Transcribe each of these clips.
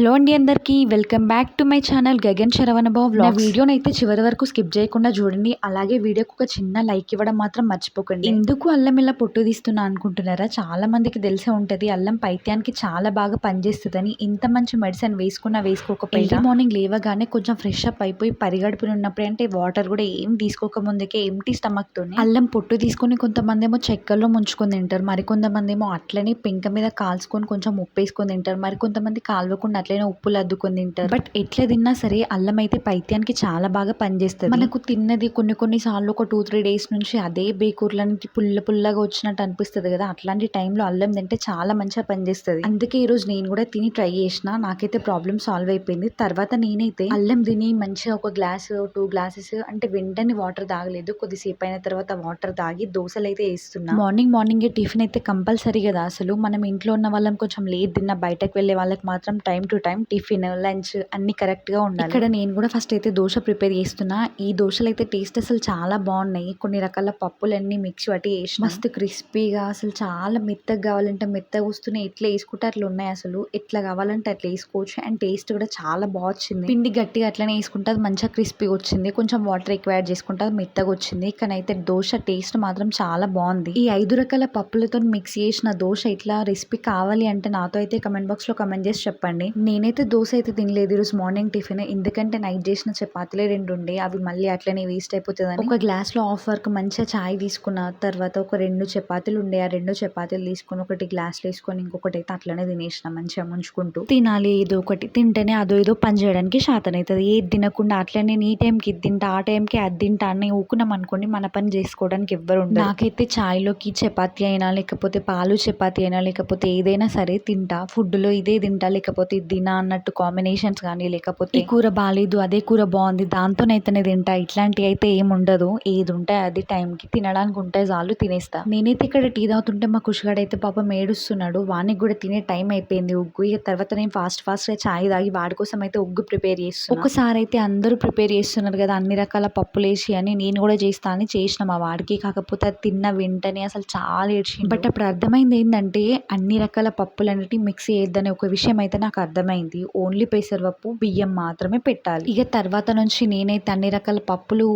Hello అండి అందరికీ. Welcome back to my channel Gagan Saravanababu నా వీడియోని అయితే చివరి వరకు స్కిప్ చేయకుండా చూడండి. అలాగే వీడియోకి ఒక చిన్న లైక్ ఇవ్వడం మాత్రం మర్చిపోకండి. ఎందుకు అల్లం ఇలా పొట్టు తీస్తున్నా అనుకుంటున్నారా? చాలా మందికి తెలిసే ఉంటది అల్లం పైత్యానికి చాలా బాగా పనిచేస్తుందని. ఇంత మంచి మెడిసిన్ వేసుకున్నా వేసుకోకపోయినా. మార్నింగ్ లేవగానే కొంచెం ఫ్రెష్ అప్ అయిపోయి పరిగడుపున ఉన్నప్పుడు అంటే వాటర్ కూడా ఏం తీసుకోక ముందుకే ఎంటీ స్టమక్ తోని అల్లం పొట్టు తీసుకొని కొంతమంది ఏమో చెక్కల్లో ముంచుకొని తింటారు. మరి కొంతమంది ఏమో అట్లనే పెంక మీద కాల్చుకొని కొంచెం ఉప్పు వేసుకొని తింటారు. మరి కొంతమంది కాల్వకుండా అట్లనే ఉప్పులు అద్దుకొని తింటారు. బట్ ఎట్లా తిన్నా సరే అల్లం అయితే పైత్యానికి చాలా బాగా పనిచేస్తుంది. మనకు తిన్నది కొన్ని కొన్ని సార్లు ఒక టూ త్రీ డేస్ నుంచి అదే బేకూర్లకి పుల్ల పుల్లగా వచ్చినట్టు అనిపిస్తుంది కదా. అట్లాంటి టైంలో అల్లం తింటే చాలా మంచిగా పనిచేస్తుంది. అందుకే ఈ రోజు నేను కూడా తిని ట్రై చేసిన. నాకైతే ప్రాబ్లమ్ సాల్వ్ అయిపోయింది. తర్వాత నేనైతే అల్లం తిని మంచిగా ఒక గ్లాస్ టూ గ్లాసెస్ అంటే వెంటనే వాటర్ తాగలేదు. కొద్దిసేపు అయిన తర్వాత వాటర్ తాగి దోశలు అయితే వేస్తున్నా. మార్నింగ్ మార్నింగ్ టిఫిన్ అయితే కంపల్సరీ కదా. అసలు మనం ఇంట్లో ఉన్న వాళ్ళం కొంచెం లేట్ తిన్న బయటకు వెళ్ళే వాళ్ళకి మాత్రం time to time tiffin lunch అన్ని కరెక్ట్గా ఉండాలి. ఇక్కడ నేను కూడా ఫస్ట్ అయితే దోశ ప్రిపేర్ చేస్తున్నా. ఈ దోశలు అయితే టేస్ట్ అసలు చాలా బాగున్నాయి. కొన్ని రకాల పప్పులన్నీ మిక్స్ పట్టి వేసి మస్తు క్రిస్పీగా అసలు చాలా మెత్తగా కావాలంటే మెత్తగా వస్తున్నాయి. ఎట్లా వేసుకుంటే అట్లా ఉన్నాయి అసలు. ఎట్లా కావాలంటే అట్లా వేసుకోవచ్చు. అండ్ టేస్ట్ కూడా చాలా బాగా వచ్చింది. పిండి గట్టిగా అట్లనే వేసుకుంటే అది మంచిగా క్రిస్పీగా వచ్చింది. కొంచెం వాటర్ ఎక్కువ యాడ్ చేసుకుంటే అది మెత్తగా వచ్చింది. కానీ అయితే దోశ టేస్ట్ మాత్రం చాలా బాగుంది. ఈ ఐదు రకాల పప్పులతో మిక్స్ చేసిన దోశ ఇట్లా రెసిపీ కావాలి అంటే నాతో అయితే కమెంట్ బాక్స్లో కమెంట్ చేసి చెప్పండి. నేనైతే దోశ అయితే తినలేదు. ఈరోజు మార్నింగ్ టిఫిన్. ఎందుకంటే నైట్ చేసిన చపాతీలే రెండు ఉండే. అవి మళ్ళీ అట్లనే వేస్ట్ అయిపోతుందని. ఒక గ్లాస్లో ఆఫ్ వర్క్ మంచిగా చాయ్ తీసుకున్న తర్వాత ఒక రెండు చపాతీలు ఉండే. ఆ రెండు చపాతీలు తీసుకొని ఒకటి గ్లాస్లో వేసుకొని ఇంకొకటి అయితే అట్లనే తినేసిన మంచిగా ముంచుకుంటూ. తినాలి ఏదో ఒకటి. తింటేనే అదో ఏదో పని చేయడానికి శాతం అవుతుంది. ఏది తినకుండా అట్లనే నేను ఈ టైంకి ఇది తింటా ఆ టైంకి అది తింటా అని ఊకున్నాం అనుకోండి మన పని చేసుకోవడానికి ఎవ్వరు ఉండరు. నాకైతే చాయ్లోకి చపాతీ అయినా లేకపోతే పాలు చపాతీ అయినా లేకపోతే ఏదైనా సరే తింటా. ఫుడ్లో ఇదే తింటా లేకపోతే తినా అన్నట్టు కాంబినేషన్స్ కానీ లేకపోతే ఈ కూర బాగాలేదు అదే కూర బాగుంది దాంతోనైతేనే తింటా. ఇట్లాంటివి అయితే ఏం ఉండదు. ఏది ఉంటే అది టైంకి తినడానికి ఉంటే చాలు తినేస్తా. నేనైతే ఇక్కడ టీ తాగుతుంటే మా కుషిగాడు అయితే పాపం ఏడుస్తున్నాడు. వానికి కూడా తినే టైం అయిపోయింది ఉగ్గు. ఇక తర్వాత నేను ఫాస్ట్ ఫాస్ట్గా చాయ్ తాగి వాడి కోసం అయితే ఉగ్గు ప్రిపేర్ చేస్తాను ఒకసారి అయితే అందరూ ప్రిపేర్ చేస్తున్నారు కదా అన్ని రకాల పప్పులు వేసి అని నేను కూడా చేస్తా అని చేసిన మా వాడికి. కాకపోతే అది తిన్న వెంటనే అసలు చాలా ఏడ్చింది బట్ అప్పుడు అర్థమైంది ఏంటంటే అన్ని రకాల పప్పులు అనేవి మిక్స్ చేయొద్దనే ఒక విషయం అయితే నాకు అర్థమైంది. ఓన్లీ పెసరపప్పు బియ్యం మాత్రమే పెట్టాలి. ఇక తర్వాత నుంచి నేనైతే అన్ని రకాల పప్పులు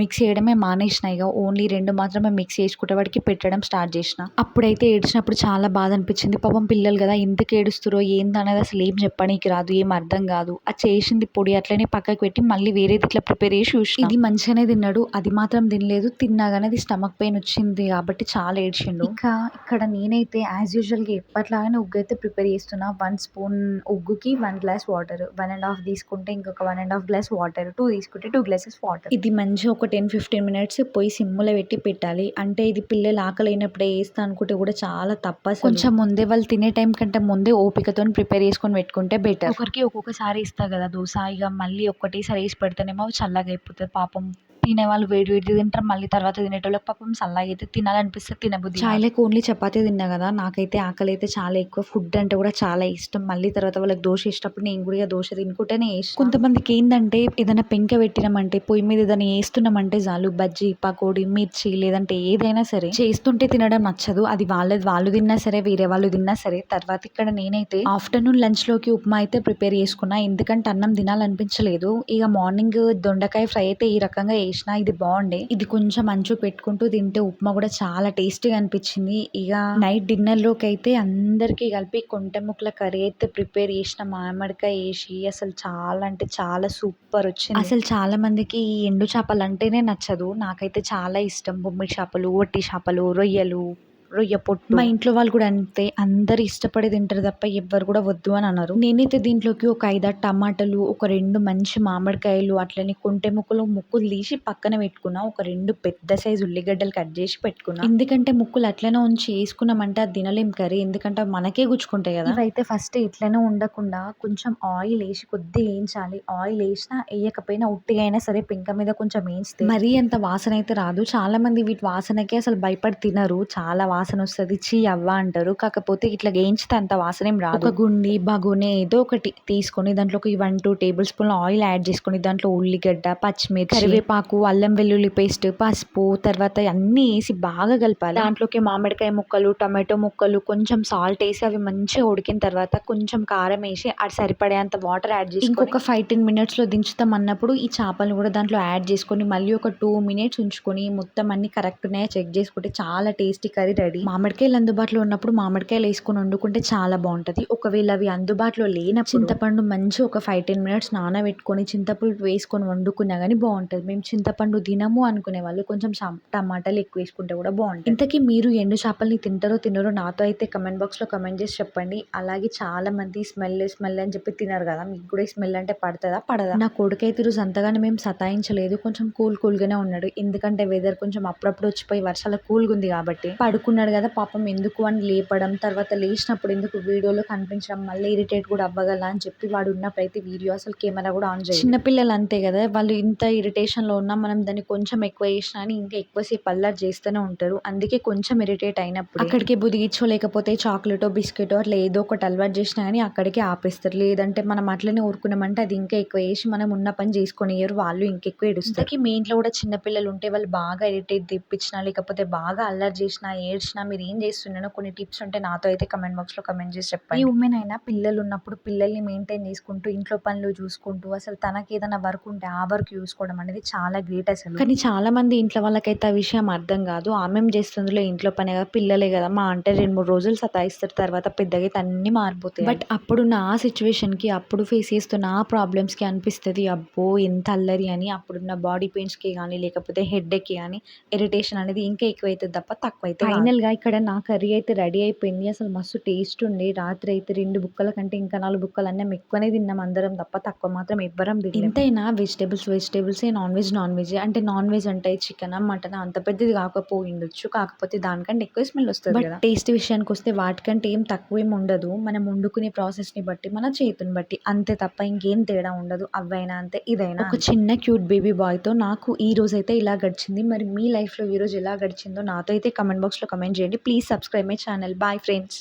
మిక్స్ చేయడమే మానేసిన. ఇక ఓన్లీ రెండు మాత్రమే మిక్స్ చేసుకుంటే వాడికి పెట్టడం స్టార్ట్ చేసిన. అప్పుడైతే ఏడ్చినప్పుడు చాలా బాధ అనిపించింది. పాపం పిల్లలు కదా ఎందుకు ఏడుస్తురో ఏందనేది అసలు ఏం చెప్పడానికి రాదు ఏం అర్థం కాదు. ఆ చేసింది పొడి అట్లనే పక్కకు పెట్టి మళ్ళీ వేరేది ఇట్లా ప్రిపేర్ చేసి చూసి ఇది మంచిగానే తిన్నాడు అది మాత్రం తినలేదు. తిన్నాగానే అది స్టమక్ పెయిన్ వచ్చింది కాబట్టి చాలా ఏడ్చిండు. ఇంకా ఇక్కడ నేనైతే యాజ్ యూజువల్గా ఎప్పట్లాగానే ఉగ్గు అయితే ప్రిపేర్ చేస్తున్నా. One spoon ఉగ్గుకి one glass water. One and half తీసుకుంటే ఇంకొక one and half glass water two తీసుకుంటే టూ గ్లాసెస్ వాటర్. ఇది మంచిగా ఒక టెన్ ఫిఫ్టీన్ మినిట్స్ పోయి సిమ్లో పెట్టి పెట్టాలి. అంటే ఇది పిల్లలు ఆకలి అయినప్పుడే వేస్తా అనుకుంటే కూడా చాలా తప్ప కొంచెం ముందే వాళ్ళు తినే టైం కంటే ముందే ఓపికతో ప్రిపేర్ చేసుకొని పెట్టుకుంటే బెటర్. ఒకరికి ఒక్కొక్కసారి ఇస్తా కదా దోశ. ఇక మళ్ళీ ఒక్కటేసారి వేసి పెడితేనేమో చల్లగా అయిపోతుంది పాపం. తినే వాళ్ళు వేడి వేడి తింటారు మళ్ళీ తర్వాత తినేటోళ్ళకి పాపం చల్లగా అయితే తినాలనిపిస్తే తినబుద్ధి చాయ్లకు ఓన్లీ చపాతీ తిన్నా కదా నాకైతే ఆకలి అయితే చాలా ఎక్కువ. ఫుడ్ అంటే కూడా చాలా ఇష్టం. మళ్ళీ తర్వాత వాళ్ళకి దోశ వేసేటప్పుడు నేను కూడా దోశ తినుకుంటేనే వేస్తాను కొంతమందికి ఏంటంటే ఏదైనా పెంక పెట్టినామంటే పొయ్యి మీద ఏదైనా వేస్తున్నామంటే చాలు బజ్జీ పకోడీ మిర్చి లేదంటే ఏదైనా సరే. చేస్తుంటే తినడం నచ్చదు. అది వాళ్ళది వాళ్ళు తిన్నా సరే వేరే వాళ్ళు తిన్నా సరే. తర్వాత ఇక్కడ నేనైతే ఆఫ్టర్నూన్ లంచ్లోకి ఉప్మా అయితే ప్రిపేర్ చేసుకున్నా. ఎందుకంటే అన్నం తినాలనిపించలేదు. ఇక మార్నింగ్ దొండకాయ ఫ్రై అయితే ఈ రకంగా చేసిన ఇది బాగుండే. ఇది కొంచెం అంచు పెట్టుకుంటూ తింటే ఉప్మా కూడా చాలా టేస్టీగా అనిపించింది. ఇక నైట్ డిన్నర్లోకి అయితే అందరికీ కలిపి కొంటె ముక్కల కర్రీ అయితే ప్రిపేర్ చేసిన మామిడికాయ వేసి అసలు చాలా అంటే చాలా సూపర్ వచ్చింది. అసలు చాలా మందికి ఈ ఎండు చేపలు అంటేనే నచ్చదు. నాకైతే చాలా ఇష్టం. బొమ్మిడి చేపలు ఒట్టి చేపలు రొయ్యలు రొయ్య పొట్టు మా ఇంట్లో వాళ్ళు కూడా అంతే అందరు ఇష్టపడి తింటారు తప్ప ఎవ్వరు కూడా వద్దు అని అన్నారు నేనైతే దీంట్లోకి ఒక ఐదారు టమాటాలు ఒక రెండు మంచి మామిడికాయలు అట్లనే కొంటె ముక్కలు ముక్కులు తీసి పక్కన పెట్టుకున్నా ఒక రెండు పెద్ద సైజు ఉల్లిగడ్డలు కట్ చేసి పెట్టుకున్నా. ఎందుకంటే ముక్కులు అట్లనే ఉంచి వేసుకున్నామంటే అది తినలేం కర్రీ ఎందుకంటే మనకే గుచ్చుకుంటాయి కదా. ఇవైతే ఫస్ట్ ఇట్లనే ఉండకుండా కొంచెం ఆయిల్ వేసి కొద్దిగా వేయించాలి. ఆయిల్ వేసినా వేయకపోయినా ఉట్టిగా అయినా సరే పెంక మీద కొంచెం వేయిస్తే మరీ అంత వాసన అయితే రాదు. చాలా మంది వీటి వాసనకే అసలు భయపడి తినరు. చాలా వాసన వాసన వస్తుంది చీ అవ్వ అంటారు. కాకపోతే ఇట్లా వేయించితే అంత వాసన ఏం రాదు. ఒక గుండి బగునే ఏదో ఒకటి తీసుకొని దాంట్లో ఒక one two table spoon oil add చేసుకొని దాంట్లో ఉల్లిగడ్డ పచ్చిమిర్చి కరివేపాకు అల్లం వెల్లుల్లి పేస్ట్ పసుపు తర్వాత అన్నీ వేసి బాగా కలపాలి. దాంట్లోకి మామిడికాయ ముక్కలు టమాటో ముక్కలు కొంచెం సాల్ట్ వేసి అవి మంచిగా ఉడికిన తర్వాత కొంచెం కారం వేసి అది సరిపడేంత వాటర్ యాడ్ చేసి ఇంకొక ఫైవ్ టెన్ మినిట్స్లో దించుతాం అన్నప్పుడు ఈ చేపలు కూడా దాంట్లో యాడ్ చేసుకొని మళ్ళీ ఒక టూ మినిట్స్ ఉంచుకొని మొత్తం అన్ని కరెక్ట్ ఉన్నాయో చెక్ చేసుకుంటే చాలా టేస్టీ కర్రీ రెడీ మామిడికాయలు అందుబాటులో ఉన్నప్పుడు మామిడికాయలు వేసుకొని వండుకుంటే చాలా బాగుంటుంది. ఒకవేళ అవి అందుబాటులో లేనప్పుడు చింతపండు మంచి ఒక ఫైవ్ టెన్ మినిట్స్ నానబెట్టుకొని చింతపులుపు వేసుకొని వండుకున్నా కానీ బాగుంటుంది. మేము చింతపండు తినము అనుకునే వాళ్ళు కొంచెం టమాటాలు ఎక్కువ వేసుకుంటే కూడా బాగుంటుంది. ఇంతకీ మీరు ఎండు చేపల్ని తింటారో తినరో నాతో అయితే కమెంట్ బాక్స్లో కమెంట్ చేసి చెప్పండి. అలాగే చాలా మంది స్మెల్ స్మెల్ అని చెప్పి తినరు కదా మీకు కూడా స్మెల్ అంటే పడుతుందా పడదా? నా కొడుకు అయితే ఈరోజు అంతగానే మేము సతాయించలేదు. కొంచెం కూల్ కూల్గానే ఉన్నాడు. ఎందుకంటే వెదర్ కొంచెం అప్పుడప్పుడు వచ్చిపోయి వర్షాల కూల్గా ఉంది కాబట్టి పడుకున్నాడు కదా పాపం ఎందుకు అని లేపడం తర్వాత లేచినప్పుడు ఎందుకు వీడియోలో కనిపించడం మళ్ళీ ఇరిటేట్ కూడా అవ్వగల అని చెప్పి వాడు ఉన్నప్పుడైతే వీడియో అసలు కెమెరా కూడా ఆన్ చేయాలి చిన్నపిల్లలు అంతే కదా వాళ్ళు ఇంత ఇరిటేషన్లో ఉన్నా మనం దాన్ని కొంచెం ఎక్కువ చేసినా అని ఇంకా ఎక్కువసేపు అల్లరి చేస్తూనే ఉంటారు. అందుకే కొంచెం ఇరిటేట్ అయినప్పుడు. అక్కడికి బుదిగిచ్చో లేకపోతే చాక్లెటో బిస్కెటో అట్లా ఏదో ఒకటి అలవాటు చేసినా కానీ అక్కడికే ఆపేస్తారు. లేదంటే మనం అట్లనే ఊరుకున్నామంటే అది ఇంకా ఎక్కువ వేసి మనం ఉన్న పని చేసుకొనియరు వాళ్ళు ఇంకెక్కువ ఏడుస్తారు. మీ ఇంట్లో కూడా చిన్నపిల్లలు ఉంటే వాళ్ళు బాగా ఇరిటేట్ తెప్పించినా లేకపోతే బాగా అల్లరి చేసినా ఏడ్చినా మీరు ఏం చేస్తున్నారో కొన్ని టిప్స్ ఉంటే నాతో అయితే కమెంట్ బాక్స్లో కమెంట్ చేసి చెప్పండి. ఈ ఉమెన్ అయినా పిల్లలు ఉన్నప్పుడు పిల్లల్ని మెయింటైన్ చేసుకుంటూ ఇంట్లో పనులు చూసుకుంటూ అసలు తనకి ఏదైనా వర్క్ ఉంటే ఆ వర్క్ చూసుకోవడం అనేది చాలా గ్రేట్ అసలు. కానీ చాలా మంది ఇంట్లో వాళ్ళకైతే ఆ విషయం అర్థం కాదు. ఆమెం చేస్తుందిలో ఇంట్లో పనే కదా పిల్లలే కదా మా అంటే రెండు మూడు రోజులు సతాయిస్తారు తర్వాత పెద్దగా అయితే అన్ని మారిపోతాయి బట్ అప్పుడున్న ఆ సిచ్యువేషన్కి అప్పుడు ఫేస్ చేస్తున్న ఆ ప్రాబ్లమ్స్కి అనిపిస్తుంది అబ్బో ఎంత అల్లరి అని అప్పుడున్న బాడీ పెయిన్స్కి కానీ లేకపోతే హెడ్ఏక్కి కానీ ఇరిటేషన్ అనేది ఇంకా ఎక్కువ అవుతుంది తప్ప తక్కువ అయితే ఫైనల్గా ఇక్కడ నా కర్రీ అయితే రెడీ అయిపోయింది. అసలు మస్తు టేస్ట్ ఉండే. రాత్రి అయితే రెండు బుక్కల కంటే ఇంకా నాలుగు బుక్కలు అన్నం ఎక్కువనే తిన్నాం అందరం. తప్ప తక్కువ మాత్రం ఎవ్వరం తినలేం. ఎంతైనా vegetables vegetables non veg non veg. అంటే నాన్ వెజ్ అంటే చికెన్ మటన్? అంత పెద్దది కాకపోయిండొచ్చు కాకపోతే దానికంటే ఎక్కువ స్మెల్ వస్తుంది కదా. టేస్ట్ విషయానికి వస్తే వాటికంటే ఏం తక్కువ ఉండదు. మనం వండుకునే ప్రాసెస్ని బట్టి మన చేతిని బట్టి అంతే తప్ప ఇంకేం తేడా ఉండదు. అవైనా అంతే ఇదైనా ఒక చిన్న క్యూట్ బేబీ బాయ్తో నాకు ఈ రోజు అయితే ఇలా గడిచింది. మరి మీ లైఫ్లో ఈ రోజు ఎలా గడిచిందో నాతో అయితే కమెంట్ బాక్స్లో కామెంట్ చేయండి. Please subscribe my channel bye friends